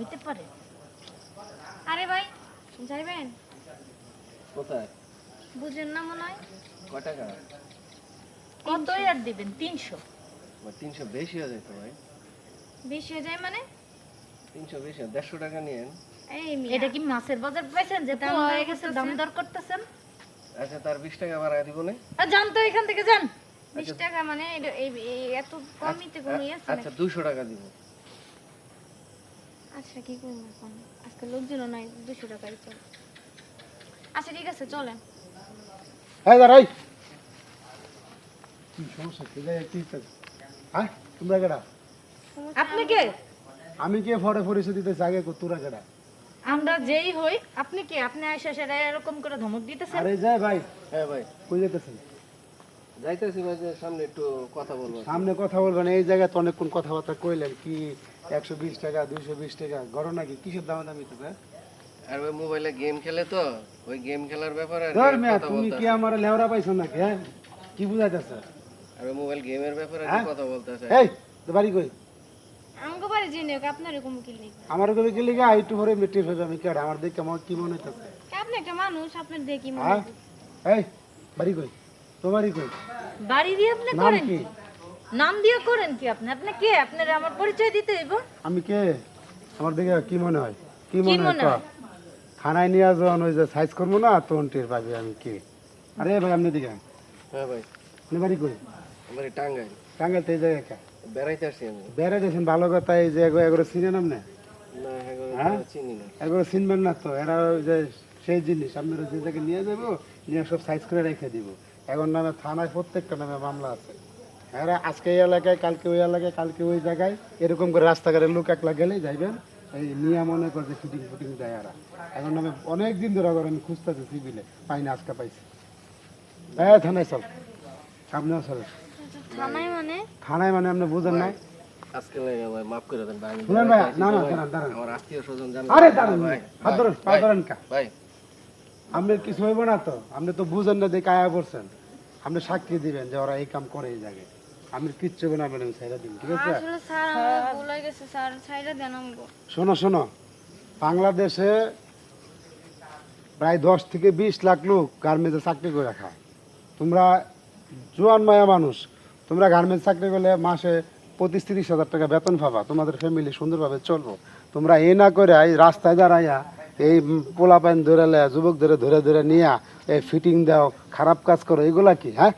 হইতে পারে। আরে ভাই যাইবেন? কোথায়? বুঝেন না মনে হয়। ক টাকা? কতই আর দিবেন? তিনশো। বা তিনশো বেশি হয়ে যেত ভাই। বেশি হয়ে যায় মানে? তিনশো বেশি দেড়শো টাকা নিয়েন। এই এটা কি মাছের বাজার পাইছেন যে দাম হয়ে গেছে দাম দর করতেছেন? আচ্ছা তার বিশ টাকা বাড়ায় দিব না। আর যান তো এখান থেকে যান। বিশ টাকা মানে এটা- এই- এত কমিতে কমিয়ে আছে আচ্ছা দুশো টাকা দিব। আচ্ছা কি করব এখন? আজকে লোকজনও নাই দুশো টাকাই চল আচ্ছা ঠিক আছে চলেন। হ্যাঁ দাঁড়াই কি সমস্যা? কি জায়গায় কি হইছে? হ্যাঁ? তোমরা কেডা? আপনি কে? আমি কে ফরে পরিচয় দিতেছি আগে কো তোরা কেডা? আমরা যেই হই আপনি কি? আপনি আয়সা সেটা এরকম করে ধমক দিতেছেন? আরে যাই ভাই। হ্যাঁ ভাই। কই যেতেছেন যাইতেছি ভাই সামনে একটু কথা বলব। সামনে কথা বলবেন এই জায়গায় তো অনেকক্ষণ কথাবার্তা কইলেন কি একশো বিশ টাকা দুইশো বিশ টাকা গড় নাকি? কিসের দাম দামি তো আর ওই মোবাইলে গেম খেলে তো ওই গেম খেলার ব্যাপারে ধর মিয়া তুমি কি আমার লেওরা পাইছো নাকি হ্যাঁ? কি বুঝাইতেছে? আর ওই মোবাইল গেমের ব্যাপারে আর কি হ্যাঁ? কথা বলতে এই তো বাড়ি কই? আমাকে বাড়ি জেনে হোক আপনার এরকম উকিল নেই আমার পরে আমার দেখে আমার কি মনে হইতেছে। আপনি একটা মানুষ আপনার দেখি মনে হ্যাঁ হয়। এই বাড়ি কই? তোমারই কই? বাড়ি দিয়ে আপনি নাম করেন কি? কি? নাম দিয়ে করেন কি আপনি? আপনি কে? আপনার আমার পরিচয় দিতে হইব। আমি কে? আমার দেখে কি মনে হয়? কি মনে হয়? মনে ক? হয়? থানায় নিয়ে যখন ওই যে সাইজ করব না তখন টের পাবি আমি কে? আরে ভাই আপনি দিকে হ্যাঁ ভাই। আপনি বাড়ি কই? আমার এই টাঙ্গাই টাঙ্গাইল। তো এই জায়গায় কা? বেড়াইতে আসছি আমি। বেড়ে ভালো কথা এই যে এগো এগুলো চিনে নাম না না হ্যাঁ হ্যাঁ? চিনি না। এগুলো চিনবেন না তো এরা ওই যে সেই জিনিস। আপনারা যে জায়গায় নিয়ে যাব নিয়ে সব সাইজ করে রেখে দিব। এখন নামে থানায় প্রত্যেকটা নামে মামলা আছে। এরা আজকে এই এলাকায় কালকে ওই এলাকায় কালকে ওই জায়গায় এরকম করে রাস্তাঘাটের লোক একলা গেলেই যাইবেন। এই নিয়ে মনে করছে ফিটিং ফুটিং দেয় এরা। এখন নামে অনেক দিন ধরে আবার আমি খুঁজতেছি সিভিলে পাই না আজকে পাইছি। হ্যাঁ থানায় চল। সামনেও চল থানায় মানে? মানে আপনি বুঝেন না আজকে লাগে ভাই মাফ করে দেন ভাই। আমি শুনেন ভাই বেড়াইতে না না আসছি তো ভাই। দাঁড়ান দাঁড়ান। আমার আত্মীয় স্বজন জানে আরে দাঁড়ান ভাই। হাত ধরেন পা ভাই, ধরেন কা। ভাই। আপনার কিছু হইব না তো? আপনি তো বুঝেন না যে কায়া করছেন। আপনি সাক্ষী দিবেন যে ওরা এই কাম করে এই জায়গায়। আমি কিচ্ছু না ম্যাডাম দিন ঠিক আছে? আসলে স্যার আমার ভুল হয়ে গেছে স্যার। ছাইরা দেন আমাকে। শোনো শোনো। বাংলাদেশে প্রায় দশ থেকে বিশ লাখ লোক গার্মেন্টসে চাকরি করে খায়। তোমরা জোয়ান মায়া মানুষ তোমরা গার্মেন্টস চাকরি করলে মাসে পঁচিশ তিরিশ হাজার টাকা বেতন পাবা। তোমাদের ফ্যামিলি সুন্দরভাবে চলবো। তোমরা এ না করে এই রাস্তায় দাঁড়াইয়া এই পোলা পাইন ধরে লয়া, যুবক ধরে ধরে ধরে নিয়া এই ফিটিং দাও খারাপ কাজ করো এগুলা কি হ্যাঁ?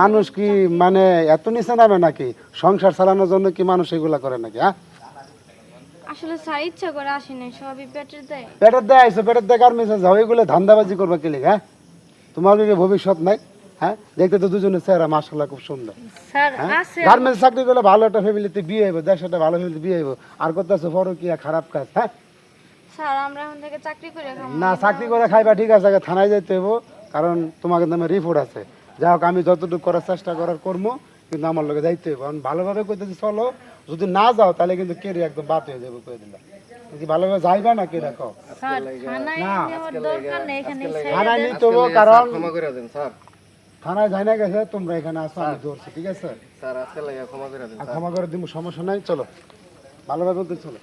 মানুষ কি মানে এত নিচে নামে নাকি? সংসার চালানোর জন্য কি মানুষ এগুলা করে নাকি হ্যাঁ? আসলে স্যার ইচ্ছা করে আসি নাই সবই পেটের দেয়। পেটের দেয় আইসো পেটের দেয় কার মেসেজ যাও এগুলো ধান্দাবাজি করবা কি হ্যাঁ? তোমার কি ভবিষ্যৎ নাই হ্যাঁ? দেখতে তো দুজনের চেহারা মাসাল্লাহ খুব সুন্দর। স্যার হ্যাঁ? আছে। গার্মেন্টস চাকরি করলে ভালো একটা ফ্যামিলিতে বিয়ে হইব দেশ একটা ভালো ফ্যামিলিতে বিয়ে হইব। আর কত আছে বড় কি খারাপ কাজ হ্যাঁ? স্যার আমরা এখন থেকে চাকরি করে খাব। না চাকরি করে খাইবা ঠিক আছে আগে থানায় যাইতে হইব কারণ তোমাকে নামে রিপোর্ট আছে। যাই হোক আমি যতটুকু করার চেষ্টা করার করব কিন্তু আমার লোকে যাইতে কারণ ভালোভাবে কইতেছি চলো যদি না যাও তাহলে কিন্তু কেরি একদম বাদ হয়ে যাবে কই দিলাম কি ভালোভাবে যাইবা না কে রাখো থানায় নেওয়ার দরকার নেই এখানে থানায় নিতে আজকে হইব লাগে, কারণ ক্ষমা করে থানায় যাই না গেছে তোমরা এখানে আসো আমি ধরছি ঠিক আছে? ক্ষমা করে দেন আর ক্ষমা করে দিব সমস্যা নাই চলো। ভালোভাবে চলো।